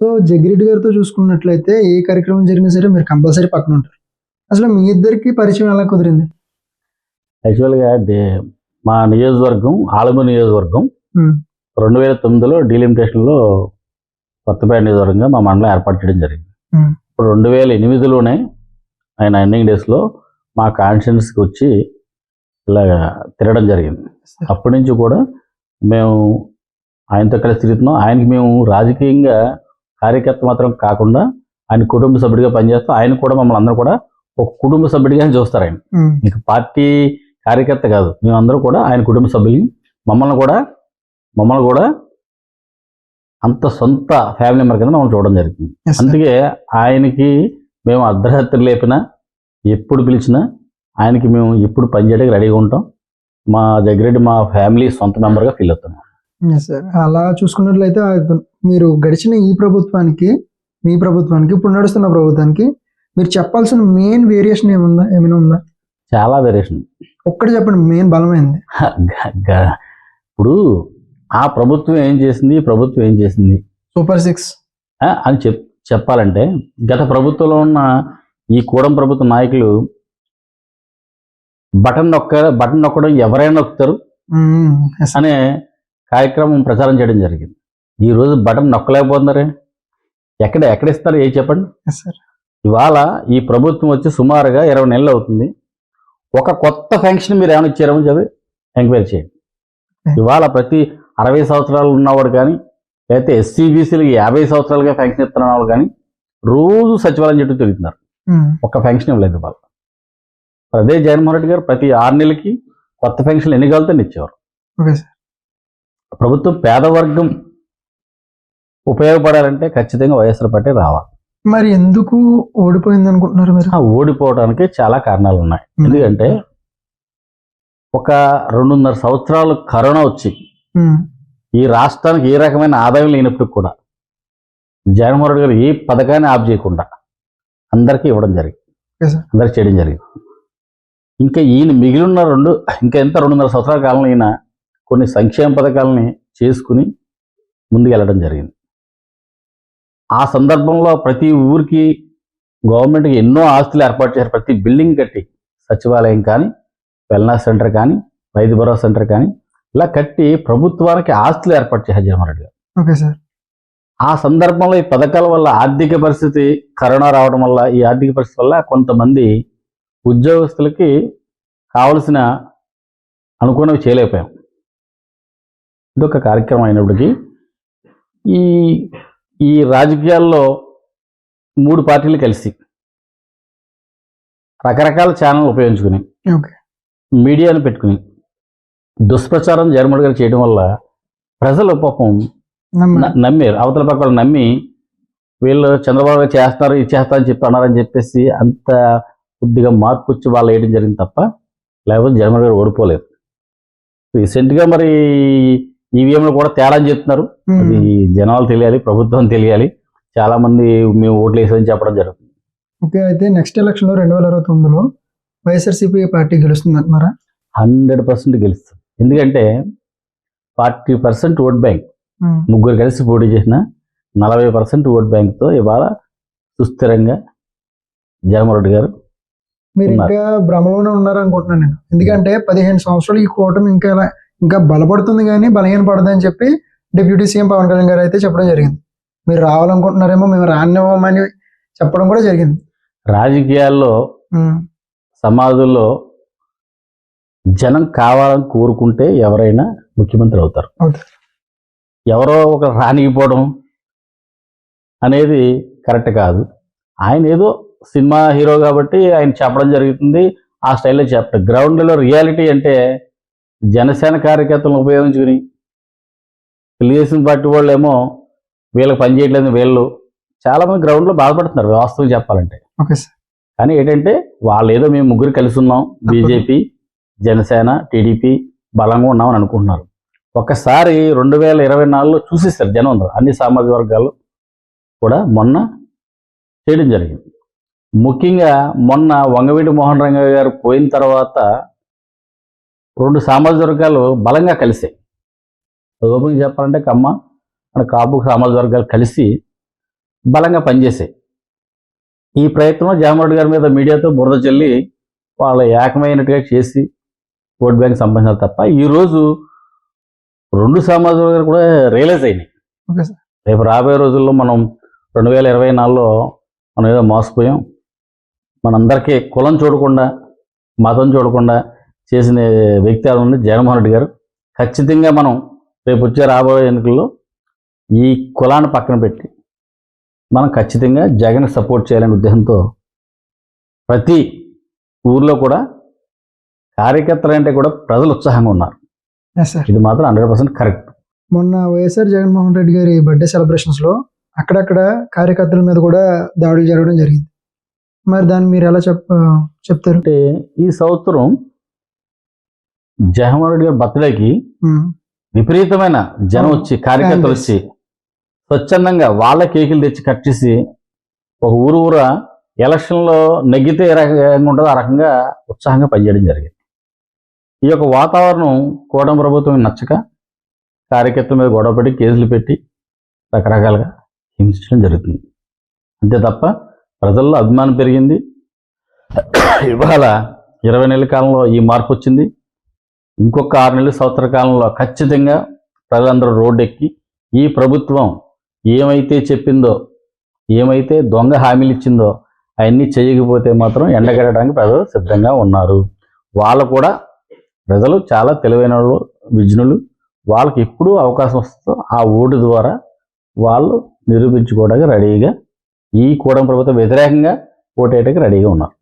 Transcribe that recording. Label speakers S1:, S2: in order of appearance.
S1: So Jaggi Reddy గారితో చూసుకున్నట్లయితే ఏ కార్యక్రమం జరిగినా సరే మీరు కంపల్సరీ పక్కన ఉంటారు. అసలు మీ ఇద్దరికి పరిచయం ఎలా కుదిరింది?
S2: యాక్చువల్గా మా నియోజకవర్గం ఆలమూరు నియోజకవర్గం రెండు వేల తొమ్మిదిలో డీలిమిటేషన్లో కొత్తపేట నియోజకవర్గంగా మా మండలం ఏర్పాటు చేయడం జరిగింది. ఇప్పుడు రెండు వేల ఎనిమిదిలోనే ఆయన ఎండింగ్ డేస్లో మా కాన్స్టిట్యున్సీకి వచ్చి ఇలా తిరగడం జరిగింది. అప్పటి నుంచి కూడా మేము ఆయనతో కలిసి తిరుగుతున్నాం. ఆయనకి మేము రాజకీయంగా కార్యకర్త మాత్రం కాకుండా ఆయన కుటుంబ సభ్యుడిగా పనిచేస్తాం ఆయన కూడా మమ్మల్ని అందరూ కూడా ఒక కుటుంబ సభ్యుడిగా చూస్తారు ఆయన.
S1: ఉమ్,
S2: ఇక పార్టీ కార్యకర్త కాదు. మేమందరూ కూడా ఆయన కుటుంబ సభ్యులు. మమ్మల్ని కూడా మమ్మల్ని కూడా అంత సొంత ఫ్యామిలీ మెంబర్ కింద మమ్మల్ని చూడడం జరుగుతుంది.
S1: Sir.
S2: అందుకే ఆయనకి మేము అర్ధరాత్రి లేపినా ఎప్పుడు పిలిచినా ఆయనకి మేము ఎప్పుడు పనిచేయడానికి రెడీగా ఉంటాం. మా జగ్గిరెడ్డి మా ఫ్యామిలీ సొంత మెంబర్గా ఫీల్ అవుతున్నాం.
S1: అలా చూసుకున్నట్లయితే మీరు గడిచిన ఈ ప్రభుత్వానికి మీ ప్రభుత్వానికి ఇప్పుడు నడుస్తున్న ప్రభుత్వానికి మీరు చెప్పాల్సిన మెయిన్ వేరియేషన్ ఏముందా? ఏమైనా ఉందా?
S2: చాలా వేరియేషన్
S1: ఒక్కటి చెప్పండి మెయిన్ బలమైంది.
S2: ఇప్పుడు ఆ ప్రభుత్వం ఏం చేసింది? ప్రభుత్వం ఏం చేసింది?
S1: సూపర్ సిక్స్
S2: అని చెప్ చెప్పాలంటే గత ప్రభుత్వంలో ఉన్న ఈ కూడం ప్రభుత్వ నాయకులు బటన్ నొక్క బటన్ నొక్కడం ఎవరైనా నొక్కుతారు. అనే కార్యక్రమం ప్రచారం చేయడం జరిగింది. ఈ రోజు బటన్ నొక్కలేకపోతున్నారే? ఎక్కడ ఎక్కడ ఇస్తారు ఏ చెప్పండి. ఇవాళ ఈ ప్రభుత్వం వచ్చి సుమారుగా ఇరవై నెలలు అవుతుంది. ఒక కొత్త ఫంక్షన్ మీరు ఏమైనా ఇచ్చారేమో చెప్పి ఎంక్వైరీ చేయండి. ఇవాళ ప్రతి అరవై సంవత్సరాలు ఉన్నవాడు కానీ లేకపోతే ఎస్సీ బీసీలకి యాభై సంవత్సరాలుగా ఫంక్షన్ ఇస్తున్న వాళ్ళు కానీ రోజు సచివాలయం చుట్టూ తిరుగుతున్నారు.
S1: ఉమ్,
S2: ఒక్క ఫంక్షన్ ఇవ్వలేదు వాళ్ళు అదే జగన్మోహన్ రెడ్డి గారు ప్రతి ఆరు నెలలకి కొత్త ఫంక్షన్లు ఎన్ని కావాలితే ఇచ్చేవారు. ప్రభుత్వం పేదవర్గం ఉపయోగపడాలంటే ఖచ్చితంగా వైఎస్ఆర్ పార్టీ రావాలి.
S1: మరి ఎందుకు ఓడిపోయింది అనుకుంటున్నారు మీరు?
S2: ఆ ఓడిపోవడానికి చాలా కారణాలు ఉన్నాయి ఎందుకంటే ఒక రెండున్నర సంవత్సరాలు కరోనా వచ్చి ఈ రాష్ట్రానికి ఏ రకమైన ఆదాయం లేనప్పటికి కూడా జగన్మోహన్ రెడ్డి గారు ఏ పథకాన్ని ఆఫ్ చేయకుండా అందరికీ ఇవ్వడం జరిగింది. అందరికి చేయడం జరిగింది. ఇంకా ఈయన మిగిలిన రెండు ఇంకా ఎంత రెండున్నర సంవత్సరాల కాలంలో ఈయన కొన్ని సంక్షేమ పథకాలని చేసుకుని ముందుకు వెళ్ళడం జరిగింది. ఆ సందర్భంలో ప్రతి ఊరికి గవర్నమెంట్కి ఎన్నో ఆస్తులు ఏర్పాటు చేశారు. ప్రతి బిల్డింగ్ కట్టి సచివాలయం కానీ వెల్నెస్ సెంటర్ కానీ రైతు భరోసా సెంటర్ కానీ ఇలా కట్టి ప్రభుత్వానికి ఆస్తులు ఏర్పాటు చేశారు జగన్మోహన్ గారు.
S1: Okay sir.
S2: ఆ సందర్భంలో ఈ పథకాల వల్ల ఆర్థిక పరిస్థితి కరోనా రావడం వల్ల ఈ ఆర్థిక పరిస్థితి వల్ల కొంతమంది ఉద్యోగస్తులకి కావలసిన అనుకున్నవి చేయలేకపోయాం. ఇదొక కార్యక్రమం అయినప్పటికీ ఈ ఈ రాజకీయాల్లో మూడు పార్టీలు కలిసి రకరకాల ఛానల్ ఉపయోగించుకుని మీడియాను పెట్టుకుని దుష్ప్రచారం జగన్మోహన్ గారు చేయడం వల్ల ప్రజలు పాపం నమ్మారు. అవతల పక్క వాళ్ళు నమ్మి వీళ్ళు చంద్రబాబు గారు చేస్తారు ఇది చేస్తా అని చెప్పి అన్నారని చెప్పేసి అంత కొద్దిగా మార్పు వచ్చి వాళ్ళు వేయడం జరిగింది తప్ప లేకపోతే జగన్ గారు ఓడిపోలేదు. రీసెంట్గా మరి ఈవీఎంలు కూడా తేడా చెప్తున్నారు. అది జనాలు తెలియాలి ప్రభుత్వం తెలియాలి. చాలా మంది మేము ఓట్లు వేసామని చెప్పడం జరుగుతుంది.
S1: ఓకే అయితే నెక్స్ట్ ఎలక్షన్లో రెండు వేల ఇరవై తొమ్మిదిలో వైఎస్ఆర్సీపీ పార్టీ గెలుస్తుంది అంటున్నారా?
S2: హండ్రెడ్ పర్సెంట్ గెలుస్తుంది. ఎందుకంటే ఫార్టీ పర్సెంట్ ఓట్ బ్యాంక్ ముగ్గురు కలిసి పోటీ చేసిన నలభై పర్సెంట్ ఓట్ బ్యాంక్తో ఇవాళ సుస్థిరంగా జగన్మోహన్ గారు
S1: మీరు. ఇంకా భ్రమలోనే ఉన్నారు అనుకుంటున్నాను నేను. ఎందుకంటే పదిహేను సంవత్సరాలు ఈ కూటమి ఇంకా ఎలా- ఇంకా బలపడుతుంది కానీ బలహీన పడదు అని చెప్పి డిప్యూటీ సీఎం పవన్ కళ్యాణ్ గారు అయితే చెప్పడం జరిగింది. మీరు రావాలనుకుంటున్నారేమో మేము రానివ్వమని చెప్పడం కూడా జరిగింది.
S2: రాజకీయాల్లో సమాజంలో జనం కావాలని కోరుకుంటే ఎవరైనా ముఖ్యమంత్రి అవుతారు.
S1: అవుతారు.
S2: ఎవరో ఒక రానిగిపోవడం అనేది కరెక్ట్ కాదు. ఆయన ఏదో సినిమా హీరో కాబట్టి ఆయన చెప్పడం జరుగుతుంది. ఆ స్టైల్లో చెప్పడం. గ్రౌండ్లో రియాలిటీ అంటే జనసేన కార్యకర్తలను ఉపయోగించుకుని తెలుగుదేశం పార్టీ వాళ్ళు ఏమో వీళ్ళకి పని చేయట్లేదు వీళ్ళు చాలామంది గ్రౌండ్లో బాధపడుతున్నారు వాస్తవం చెప్పాలంటే.
S1: Okay sir.
S2: కానీ ఏంటంటే వాళ్ళు ఏదో మేము ముగ్గురు కలిసి ఉన్నాం బీజేపీ జనసేన టీడీపీ బలంగా ఉన్నామని అనుకుంటున్నారు. ఒక్కసారి రెండు వేల ఇరవై నాలుగులో చూసేస్తారు జనం అందరూ అన్ని సామాజిక వర్గాలు కూడా మొన్న చేయడం జరిగింది. ముఖ్యంగా మొన్న వంగవీటి మోహన్ రంగ గారు పోయిన తర్వాత రెండు సామాజిక వర్గాలు బలంగా కలిసాయి ఓపెన్ చెప్పాలంటే కమ్మ మన కాపు సామాజిక వర్గాలు కలిసి బలంగా పనిచేసాయి ఈ ప్రయత్నం జగన్మోహన్ రెడ్డి గారి మీద మీడియాతో బురద చల్లి వాళ్ళ ఏకమైనట్టుగా చేసి ఓట్ బ్యాంక్ సంబంధించారు తప్ప ఈరోజు రెండు సమాజ వర్గాలు కూడా రియలైజ్ అయినాయి. రేపు రాబోయే రోజుల్లో మనం రెండు వేల ఇరవై నాలుగులో మనం ఏదో మోసపోయాం. మనందరికీ కులం చూడకుండా మతం చూడకుండా చేసిన వ్యక్తి ఉంది జగన్మోహన్ రెడ్డి గారు. ఖచ్చితంగా మనం రేపు వచ్చే రాబోయే ఎన్నికల్లో ఈ కులాన్ని పక్కన పెట్టి మనం ఖచ్చితంగా జగన్ సపోర్ట్ చేయాలనే ఉద్దేశంతో ప్రతి ఊర్లో కూడా కార్యకర్తలు అంటే కూడా ప్రజలు ఉత్సాహంగా ఉన్నారు. ఇది మాత్రం హండ్రెడ్ పర్సెంట్ కరెక్ట్.
S1: మొన్న వైఎస్ఆర్ జగన్మోహన్ రెడ్డి గారి బర్త్డే సెలబ్రేషన్స్లో అక్కడక్కడ కార్యకర్తల మీద కూడా దాడులు జరగడం జరిగింది. మరి దాన్ని మీరు ఎలా చెప్ చెప్తారు?
S2: అంటే ఈ సంవత్సరం జగన్మోహన్ రెడ్డి గారి బర్త్డేకి విపరీతమైన జనం. వచ్చి కార్యకర్తలు వచ్చి స్వచ్ఛందంగా వాళ్ళ కేకులు తెచ్చి కట్ చేసి ఒక ఊరు ఊర ఎలక్షన్లో నెగ్గితే ఏ రకంగా ఉంటుందో ఆ రకంగా ఉత్సాహంగా పనిచేయడం జరిగింది. ఈ యొక్క వాతావరణం కూటమి ప్రభుత్వం నచ్చక కార్యకర్తల మీద గొడవ పెట్టి కేసులు పెట్టి రకరకాలుగా హింసించడం జరుగుతుంది. అంతే తప్ప ప్రజల్లో అభిమానం పెరిగింది. ఇవాళ ఇరవై నెలల కాలంలో ఈ మార్పు వచ్చింది. ఇంకొక ఆరు నెలల సంవత్సర కాలంలో ఖచ్చితంగా ప్రజలందరూ రోడ్డెక్కి ఈ ప్రభుత్వం ఏమైతే చెప్పిందో ఏమైతే దొంగ హామీలు ఇచ్చిందో అవన్నీ చేయకపోతే మాత్రం ఎండగడడానికి ప్రజలు సిద్ధంగా ఉన్నారు. వాళ్ళు కూడా ప్రజలు చాలా తెలివైన వాళ్ళు విజ్ఞులు. వాళ్ళకి ఎప్పుడు అవకాశం వస్తుందో ఆ ఓటు ద్వారా వాళ్ళు నిరూపించుకోవడానికి రెడీగా ఈ కూటమి ప్రభుత్వం వ్యతిరేకంగా ఓటేయడానికి రెడీగా ఉన్నారు.